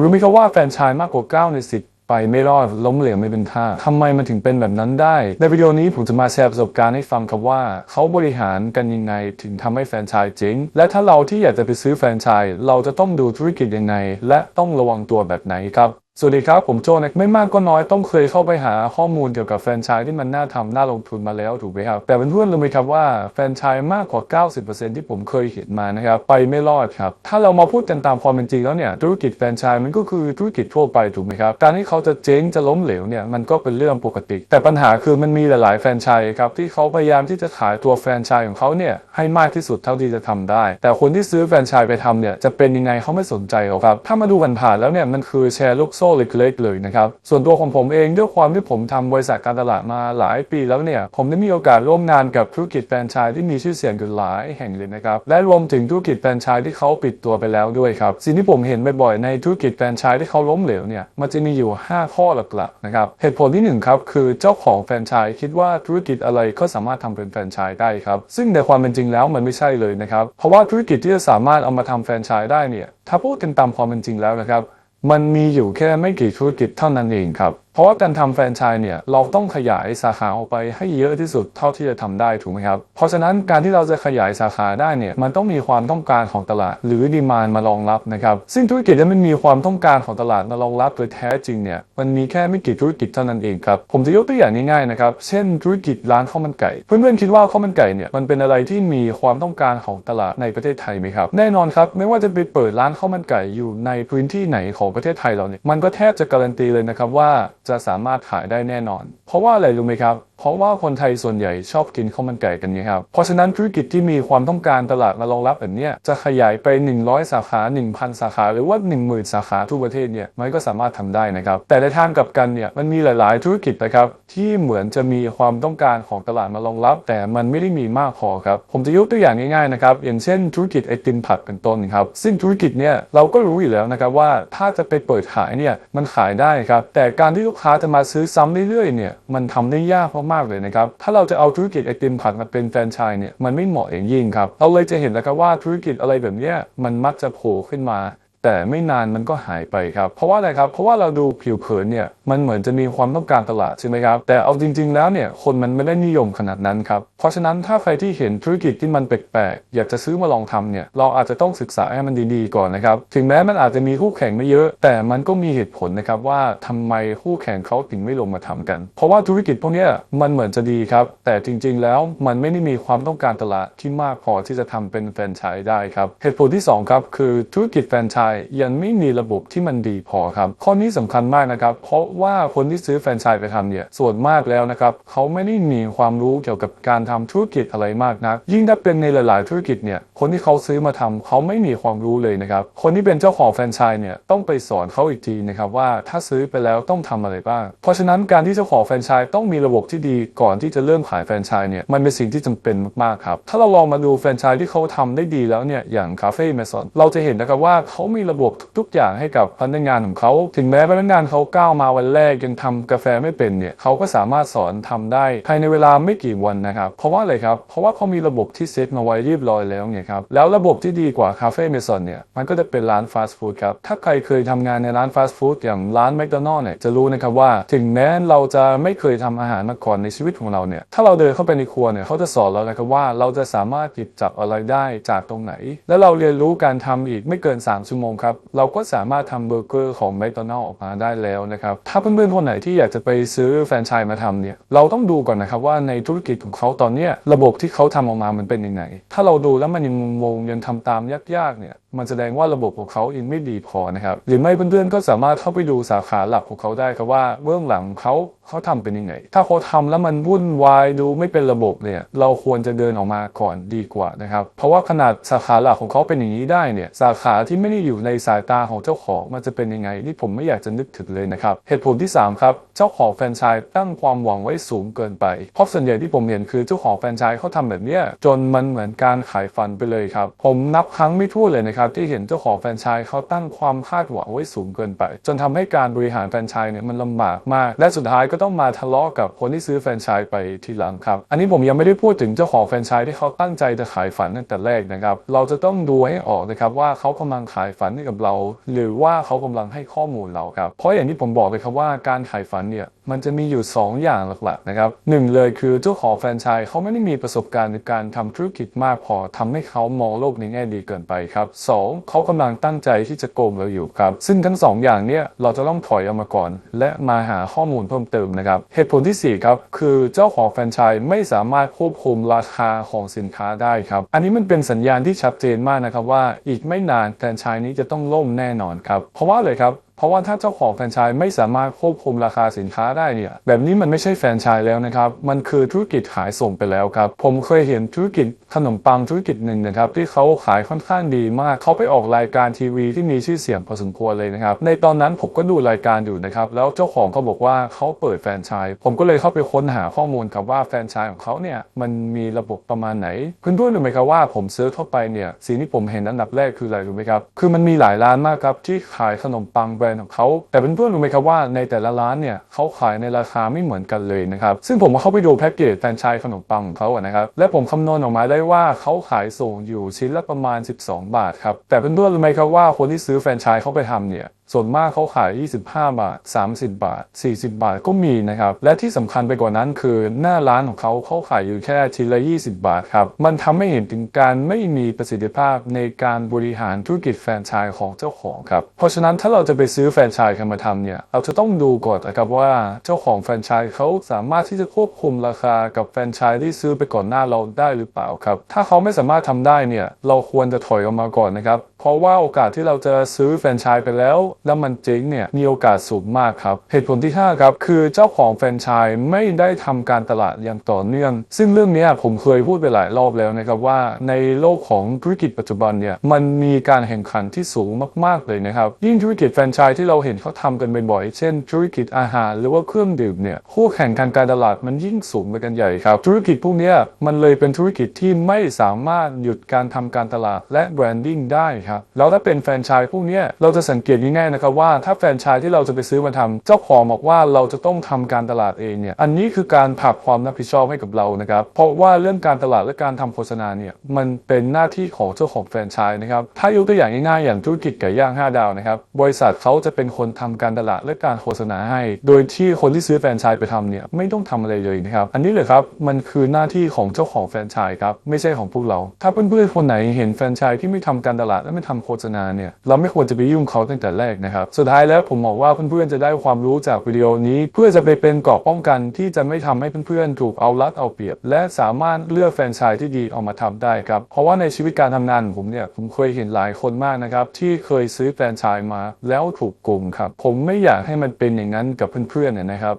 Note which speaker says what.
Speaker 1: รู้ไหมครับว่าแฟรนไชส์มากกว่า 9 ใน10ไปไม่รอดล้มเหลวไม่เป็นท่าทำไมมันถึงเป็นแบบนั้นได้ ในวิดีโอนี้ผมจะมาแชร์ประสบการณ์ให้ฟังครับว่า เขาบริหารกันยังไงถึงทำให้แฟนชายเจ๊งและถ้าเราที่อยากจะไปซื้อแฟนชายเราจะต้องดูธุรกิจยังไง และต้องระวังตัวแบบไหนครับ สวัสดีครับ ผมโจนะไม่มากก็น้อยต้องเคยเข้าไปหาข้อมูลเกี่ยวกับแฟรนไชส์ที่มันน่าทำน่าลงทุนมาแล้วถูกไหมครับ แต่เพื่อนๆรู้ไหมครับว่าแฟรนไชส์มากกว่า 90%ที่ผมเคยเห็นมานะครับไปไม่รอดครับ ถ้าเรามาพูดกันตามความเป็นจริงแล้วเนี่ยธุรกิจแฟรนไชส์มันก็คือธุรกิจทั่วไปถูกไหมครับการที่เขาจะเจ๊งจะล้มเหลวเนี่ยมันก็เป็นเรื่องปกติ แต่ปัญหาคือมันมีหลายๆแฟรนไชส์ครับที่เขาพยายามที่จะขายตัวแฟรนไชส์ของเขาเนี่ยให้มากที่สุดเท่าที่จะทำได้ แต่คนที่ซื้อแฟรนไชส์ไปทำเนี่ยจะเป็นยังไงเขาไม่สนใจหรอกครับถ้ามาดูกันผ่านๆแล้วเนี่ยมันคือแชร์ลูกโซ่เล็กๆเลยนะครับ ส่วนตัวของผมเองด้วยความที่ผมทำบริษัทการตลาดมาหลายปีแล้วเนี่ย ผมได้มีโอกาสร่วมงานกับธุรกิจแฟรนไชส์ที่มีชื่อเสียงอยู่หลายแห่งเลยนะครับ และรวมถึงธุรกิจแฟรนไชส์ที่เขาปิดตัวไปแล้วด้วยครับ สิ่งที่ผมเห็นบ่อยๆในธุรกิจแฟรนไชส์ที่เขาล้มเหลวเนี่ย มันจะมีอยู่ 5 ข้อหลักๆนะครับ เหตุผลที่หนึ่งครับ คือเจ้าของแฟรนไชส์คิดว่าธุรกิจอะไรก็สามารถทำเป็นแฟรนไชส์ได้ครับ ซึ่งในความเป็นจริงแล้วมันไม่ใช่เลยนะครับ เพราะว่าธุรกิจที่จะสามารถเอามาทำแฟรนไชส์ได้เนี่ย ถ้าพูดกันตามความเป็นจริงแล้วนะครับ มันมีอยู่แค่ไม่กี่ธุรกิจเท่านั้นเองครับ ราะว่าการทำแฟรนไชส์เนี่ยเราต้องขยายสาขาออกไปให้เยอะที่สุดเท่าที่จะทำได้ถูกไหมครับ เพราะฉะนั้นการที่เราจะขยายสาขาได้เนี่ยมันต้องมีความต้องการของตลาด หรือดีมานมารองรับนะครับซึ่งธุรกิจที่ไมันมีความต้องการของตลาดมารองรับโดยแท้จริงเนี่ยมันมีแค่ไม่กี่ธุรกิจเท่านั้นเองครับผมจะยกตัวอย่างง่ายๆนะครับเช่นธุรกิจร้านข้าวมันไก่ เพื่อนๆคิดว่าข้าวมันไก่เนี่ยมันเป็นอะไรที่มีความต้องการของตลาดในประเทศไทยไหมครับแน่นอนครับไม่ว่าจะไปเปิดร้านข้าวมันไก่อยู่ในพื้นที่ไหนของประเทศไทยเราเนี่ยมันก็แทบจะการันตีเลยนะครับว่าจะสามารถขายได้แน่นอน เพราะว่าอะไรรู้ไหมครับ เพราะว่าคนไทยส่วนใหญ่ชอบกินข้าวมันไก่กันนะครับ เพราะฉะนั้นธุรกิจที่มีความต้องการตลาดมารองรับแบบนี้จะขยายไป 100 สาขา 1,000 สาขา หรือว่า 10,000 สาขาทั่วประเทศเนี่ยมันก็สามารถทำได้นะครับ แต่ในทางกลับกันเนี่ยมันมีหลาย ๆ ธุรกิจนะครับที่เหมือนจะมีความต้องการของตลาดมารองรับ แต่มันไม่ได้มีมากพอครับผมจะยกตัวอย่างง่าย ๆ นะครับ อย่างเช่น ธุรกิจไอติมผัดเป็นต้นครับซึ่งธุรกิจเนี่ยเราก็รู้อยู่แล้วนะครับว่าถ้าจะไปเปิดขายเนี่ยมันขายได้ครับแต่การที่ลูกค้าจะมาซื้อซ้ำเรื่อยๆเนี่ยมันทำได้ยากมาก ๆ เลยนะครับ ถ้าเราจะเอาธุรกิจไอติมผัดมาเป็นแฟรนไชส์เนี่ยมันไม่เหมาะอย่างยิ่งครับ เราเลยจะเห็นนะครับว่าธุรกิจอะไรแบบนี้มันมักจะโผล่ขึ้นมา แต่ไม่นานมันก็หายไปครับเพราะว่าอะไรครับเพราะว่าเราดูผิวเผินเนี่ยมันเหมือนจะมีความต้องการตลาดใช่ไหมครับแต่เอาจริง ๆ แล้วเนี่ยคนมันไม่ได้นิยมขนาดนั้นครับเพราะฉะนั้นถ้าใครที่เห็นธุรกิจที่มันแปลกๆอยากจะซื้อมาลองทำเนี่ยเราอาจจะต้องศึกษาให้มันดีๆก่อนนะครับถึงแม้มันอาจจะมีคู่แข่งไม่เยอะ แต่มันก็มีเหตุผลนะครับว่าทำไมคู่แข่งเขาถึงไม่ลงมาทำกัน เพราะว่าธุรกิจพวกนี้มันเหมือนจะดีครับแต่จริง ๆ แล้วมันไม่ได้มีความต้องการตลาดที่มากพอที่จะทำเป็นแฟรนไชส์ได้ครับเหตุผลที่สองครับคือธุรกิจแฟรนไชสยังไม่มีระบบที่มันดีพอครับ ข้อนี้สำคัญมากนะครับ เพราะว่าคนที่ซื้อแฟรนไชส์ไปทำเนี่ยส่วนมากแล้วนะครับเขาไม่ได้มีความรู้เกี่ยวกับการทำธุรกิจอะไรมากนัก ยิ่งถ้าเป็นในหลาย ๆ ธุรกิจเนี่ย คนที่เขาซื้อมาทำเขาไม่มีความรู้เลยนะครับ คนที่เป็นเจ้าของแฟรนไชส์เนี่ยต้องไปสอนเขาอีกทีนะครับว่าถ้าซื้อไปแล้วต้องทำอะไรบ้าง เพราะฉะนั้นการที่เจ้าของแฟรนไชส์ต้องมีระบบที่ดีก่อนที่จะเริ่มขายแฟรนไชส์เนี่ยมันเป็นสิ่งที่จำเป็นมากๆครับ ถ้าเราลองมาดูแฟรนไชส์ที่เขาทำได้ดีแล้วเนี่ยอย่างคาเฟ่เมซอนเราจะเห็นนะครับว่าเขามีระบบทุกๆอย่างให้กับพนักงานของเขา ถึงแม้พนักงานเขาก้าวมาวันแรกยังทำกาแฟไม่เป็นเนี่ยเขาก็สามารถสอนทำได้ภายในเวลาไม่กี่วันนะครับเพราะว่าอะไรครับเพราะว่าเขามีระบบที่เซตมาไว้เรียบร้อยแล้วเนี่ยครับ แล้วระบบที่ดีกว่าคาเฟ่เมซอนเนี่ยมันก็จะเป็นร้านฟาสต์ฟู้ดครับ ถ้าใครเคยทำงานในร้านฟาสต์ฟู้ดอย่างร้านแมคโดนัลล์เนี่ยจะรู้นะครับว่า ถึงแม้เราจะไม่เคยทำอาหารมาก่อนในชีวิตของเราเนี่ยถ้าเราเดินเข้าไปในครัวเนี่ยเขาจะสอนเรานะครับว่าเราจะสามารถหยิบจับอะไรได้จากตรงไหน แล้วเราเรียนรู้การทำอีกไม่เกิน 3 ชั่วโมงครับเราก็สามารถทำเบอร์เกอร์ของแมคโดนัลล์ออกมาได้แล้วนะครับถ้าเพื่อนๆคนไหนที่อยากจะไปซื้อแฟรนไชส์มาทำเนี่ยเราต้องดูก่อนนะครับว่าในธุรกิจของเขาตอนเนี้ยระบบที่เขาทำออกมามันเป็นยังไงถ้าเราดูแล้วมันยังงงยังทำตามยากๆเนี่ยมันแสดงว่าระบบของเขายังไม่ดีพอนะครับ หรือไม่เพื่อนๆก็สามารถเข้าไปดูสาขาหลักของเขาได้ครับว่าเบื้องหลังเขาเขาทำเป็นยังไง ถ้าเขาทำแล้วมันวุ่นวายดูไม่เป็นระบบเนี่ยเราควรจะเดินออกมาก่อนดีกว่านะครับ เพราะว่าขนาดสาขาหลักของเขาเป็นอย่างนี้ได้เนี่ยสาขาที่ไม่ได้อยู่ในสายตาของเจ้าของมันจะเป็นยังไงนี่ผมไม่อยากจะนึกถึงเลยนะครับเหตุผลที่สามครับ เจ้าของแฟรนไชส์ตั้งความหวังไว้สูงเกินไปเพราะส่วนใหญ่ที่ผมเห็นคือเจ้าของแฟรนไชส์เขาทำแบบนี้จนมันเหมือนการขายฝันไปเลยครับผมนับครั้งไม่ถ้วนเลยนะครับครับที่เห็นเจ้าของแฟรนไชส์เขาตั้งความคาดหวังไว้สูงเกินไป จนทำให้การบริหารแฟรนไชส์เนี่ยมันลำบากมาก และสุดท้ายก็ต้องมาทะเลาะกับคนที่ซื้อแฟรนไชส์ไปทีหลังครับอันนี้ผมยังไม่ได้พูดถึงเจ้าของแฟรนไชส์ที่เขาตั้งใจจะขายฝันตั้งแต่แรกนะครับเราจะต้องดูให้ออกนะครับว่าเขากำลังขายฝันให้กับเรา หรือว่าเขากำลังให้ข้อมูลเราครับเพราะอย่างที่ผมบอกเลยครับว่าการขายฝันเนี่ยมันจะมีอยู่ 2 อย่างหลักๆนะครับหนึ่งเลยคือเจ้าของแฟรนไชส์เขาไม่ได้มีประสบการณ์ในการทำธุรกิจมากพอทำให้เขามองโลกในแง่ดีเกินไปครับ2เขากำลังตั้งใจที่จะโกงเราอยู่ครับ ซึ่งทั้งสองอย่างเนี้ยเราจะต้องถอยออกมาก่อน และมาหาข้อมูลเพิ่มเติมนะครับ เหตุผลที่สี่ครับ คือเจ้าของแฟรนไชส์ไม่สามารถควบคุมราคาของสินค้าได้ครับ อันนี้มันเป็นสัญญาณที่ชัดเจนมากนะครับว่าอีกไม่นานแฟรนไชส์นี้จะต้องล่มแน่นอนครับ เพราะว่าเลยครับ เพราะว่าถ้าเจ้าของแฟรนไชส์ไม่สามารถควบคุมราคาสินค้าได้เนี่ยแบบนี้มันไม่ใช่แฟรนไชส์แล้วนะครับมันคือธุรกิจขายส่งไปแล้วครับผมเคยเห็นธุรกิจขนมปังธุรกิจหนึ่งนะครับที่เขาขายค่อนข้างดีมากเขาไปออกรายการทีวีที่มีชื่อเสียงพอสมควรเลยนะครับในตอนนั้นผมก็ดูรายการอยู่นะครับแล้วเจ้าของเขาบอกว่าเขาเปิดแฟรนไชส์ผมก็เลยเข้าไปค้นหาข้อมูลครับว่าแฟรนไชส์ของเขาเนี่ยมันมีระบบประมาณไหนเพื่อนๆรู้ไหมครับว่าผมซื้อเข้าไปเนี่ยสิ่งที่ผมเห็นอันดับแรกคืออะไรรู้ไหมครับคือมันมีหลายร้านมากครับที่ขายขนมปังแบรนด์ของเขาแต่เพื่อนๆรู้ไหมครับว่าในแต่ละร้านเนี่ยเขาขายในราคาไม่เหมือนกันเลยนะครับซึ่งผมเข้าไปดูแพ็กเกจแฟรนไชส์ขนมปังของเขาอะนะครับและผมคำนวณออกมาได้ว่าเขาขายส่งอยู่ชิ้นละประมาณ 12 บาทครับแต่เพื่อนๆรู้ไหมครับว่าคนที่ซื้อแฟรนไชส์เขาไปทำเนี่ย ส่วนมากเขาขาย 25 บาท 30 บาท 40 บาทก็มีนะครับ และที่สำคัญไปกว่านั้นคือหน้าร้านของเขาเขาขายอยู่แค่ชิ้นละ 20 บาทครับ มันทำให้เห็นถึงการไม่มีประสิทธิภาพในการบริหารธุรกิจแฟรนไชส์ของเจ้าของครับ เพราะฉะนั้นถ้าเราจะไปซื้อแฟรนไชส์กันมาทำเนี่ย เราจะต้องดูก่อนนะครับว่าเจ้าของแฟรนไชส์เขาสามารถที่จะควบคุมราคากับแฟรนไชส์ที่ซื้อไปก่อนหน้าเราได้หรือเปล่าครับ ถ้าเขาไม่สามารถทำได้เนี่ย เราควรจะถอยออกมาก่อนนะครับ เพราะว่าโอกาสที่เราจะซื้อแฟรนไชส์ไปแล้ว แล้วมันเจ๊งเนี่ยมีโอกาสสูงมากครับ เหตุผลที่ 5 ครับ คือเจ้าของแฟรนไชส์ไม่ได้ทำการตลาดอย่างต่อเนื่อง ซึ่งเรื่องนี้ผมเคยพูดไปหลายรอบแล้วนะครับว่า ในโลกของธุรกิจปัจจุบันเนี่ยมันมีการแข่งขันที่สูงมาก ๆ เลยนะครับยิ่งธุรกิจแฟรนไชส์ที่เราเห็นเขาทำกันบ่อยๆเช่น ธุรกิจอาหาร หรือว่าเครื่องดื่มเนี่ยคู่แข่งทางการตลาดมันยิ่งสูงไปกันใหญ่ครับ ธุรกิจพวกนี้มันเลยเป็นธุรกิจที่ไม่สามารถหยุดการทำการตลาดและแบรนดิ้งได้ครับแล้วถ้าเป็นแฟรนไชส์พวกเนี้ยเราจะสังเกตง่ายๆนะครับว่าถ้าแฟรนไชส์ที่เราจะไปซื้อมาทำเจ้าของบอกว่าเราจะต้องทำการตลาดเองเนี่ยอันนี้คือการผลักความรับผิดชอบให้กับเรานะครับเพราะว่าเรื่องการตลาดและการทำโฆษณาเนี่ยมันเป็นหน้าที่ของเจ้าของแฟรนไชส์นะครับถ้ายกตัวอย่างง่ายๆอย่างธุรกิจไก่ย่าง 5 ดาวนะครับบริษัทเขาจะเป็นคนทำการตลาดและการโฆษณาให้ โดยที่คนที่ซื้อแฟรนไชส์ไปทำเนี่ยไม่ต้องทำอะไรเลยนะครับอันนี้เลยครับมันคือหน้าที่ของเจ้าของแฟรนไชส์ครับไม่ใช่ของพวกเรา ถ้าเพื่อนๆคนไหนเห็นแฟรนไชส์ที่ไม่ทำการตลาดและไม่ทำโฆษณาเนี่ยเราไม่ควรจะไปยุ่งเขาตั้งแต่แรกนะครับ สุดท้ายแล้วผมบอกว่าเพื่อนๆจะได้ความรู้จากวิดีโอนี้ เพื่อจะไปเป็นเกราะป้องกันที่จะไม่ทำให้เพื่อนๆ ถูกเอารัดเอาเปรียบ และสามารถเลือกแฟนชส์ที่ดีออกมาทำได้ครับ เพราะว่าในชีวิตการทำงานผมเนี่ยผมเคยเห็นหลายคนมากนะครับที่เคยซื้อแฟนชส์มาแล้วถูกโกงครับ ผมไม่อยากให้มันเป็นอย่างนั้นกับเพื่อนๆนนะครับ